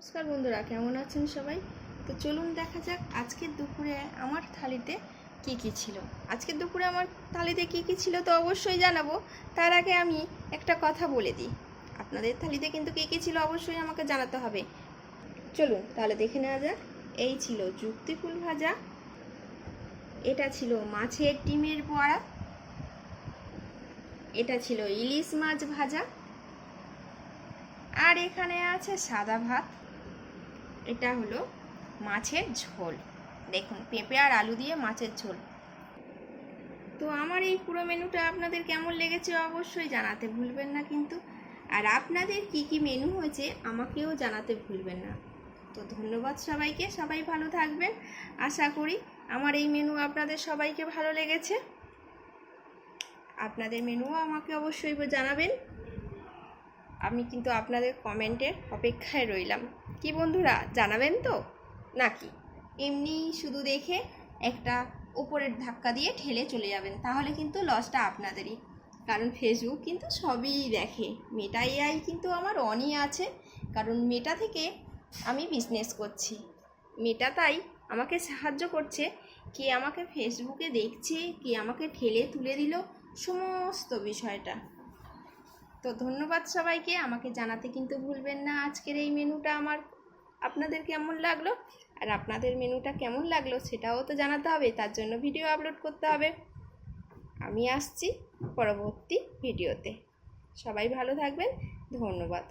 নমস্কার বন্ধুরা, কেমন আছেন সবাই? তো চলুন দেখা যাক আজকের দুপুরে আমার থালিতে কি কি ছিল। আজকের দুপুরে আমার থালিতে কি কি ছিল তো অবশ্যই জানাব। তার আগে আমি একটা কথা বলে দিই। আপনাদের থালিতে কিন্তু কি কি ছিল অবশ্যই আমাকে জানাতে হবে। চলুন তাহলে দেখে নেওয়া যাক। এই ছিল যুক্তি ফুল ভাজা। এটা ছিল মাছের ডিমের বড়া। এটা ছিল ইলিশ মাছ ভাজা। আর এখানে আছে সাদা ভাত। এটা হলো মাছের ঝোল। দেখুন, পেঁপে আর আলু দিয়ে মাছের ঝোল। তো আমার এই পুরো মেনুটা আপনাদের কেমন লেগেছে অবশ্যই জানাতে ভুলবেন না কিন্তু। আর আপনাদের কি কি মেনু হয়েছে আমাকেও জানাতে ভুলবেন না। তো ধন্যবাদ সবাইকে, সবাই ভালো থাকবেন। আশা করি আমার এই মেনু আপনাদের সবাইকে ভালো লেগেছে। আপনাদের মেনুও আমাকে অবশ্যই জানাবেন। আমি কিন্তু আপনাদের কমেন্টের অপেক্ষায় রইলাম। কি বন্ধুরা, জানাবেন তো? নাকি? এমনি শুধু দেখে একটা ওপরের ধাক্কা দিয়ে ঠেলে চলে যাবেন, তাহলে কিন্তু লসটা আপনাদেরই। কারণ ফেসবুক কিন্তু সবই দেখে। মেটা এআই কিন্তু আমার অনই আছে, কারণ মেটা থেকে আমি বিজনেস করছি। মেটা তাই আমাকে সাহায্য করছে, কে আমাকে ফেসবুকে দেখছে, কে আমাকে ঠেলে তুলে দিল, সমস্ত বিষয়টা। তো ধন্যবাদ সবাইকে, আমাকে জানাতে কিন্তু ভুলবেন না। আজকের এই মেনুটা আমার আপনাদের কেমন লাগল? আর আপনাদের মেনুটা কেমন লাগল সেটাও তো জানাতে হবে, তার জন্য ভিডিও আপলোড করতে হবে। আমি আসছি পরবর্তী ভিডিওতে। সবাই ভালো থাকবেন, ধন্যবাদ।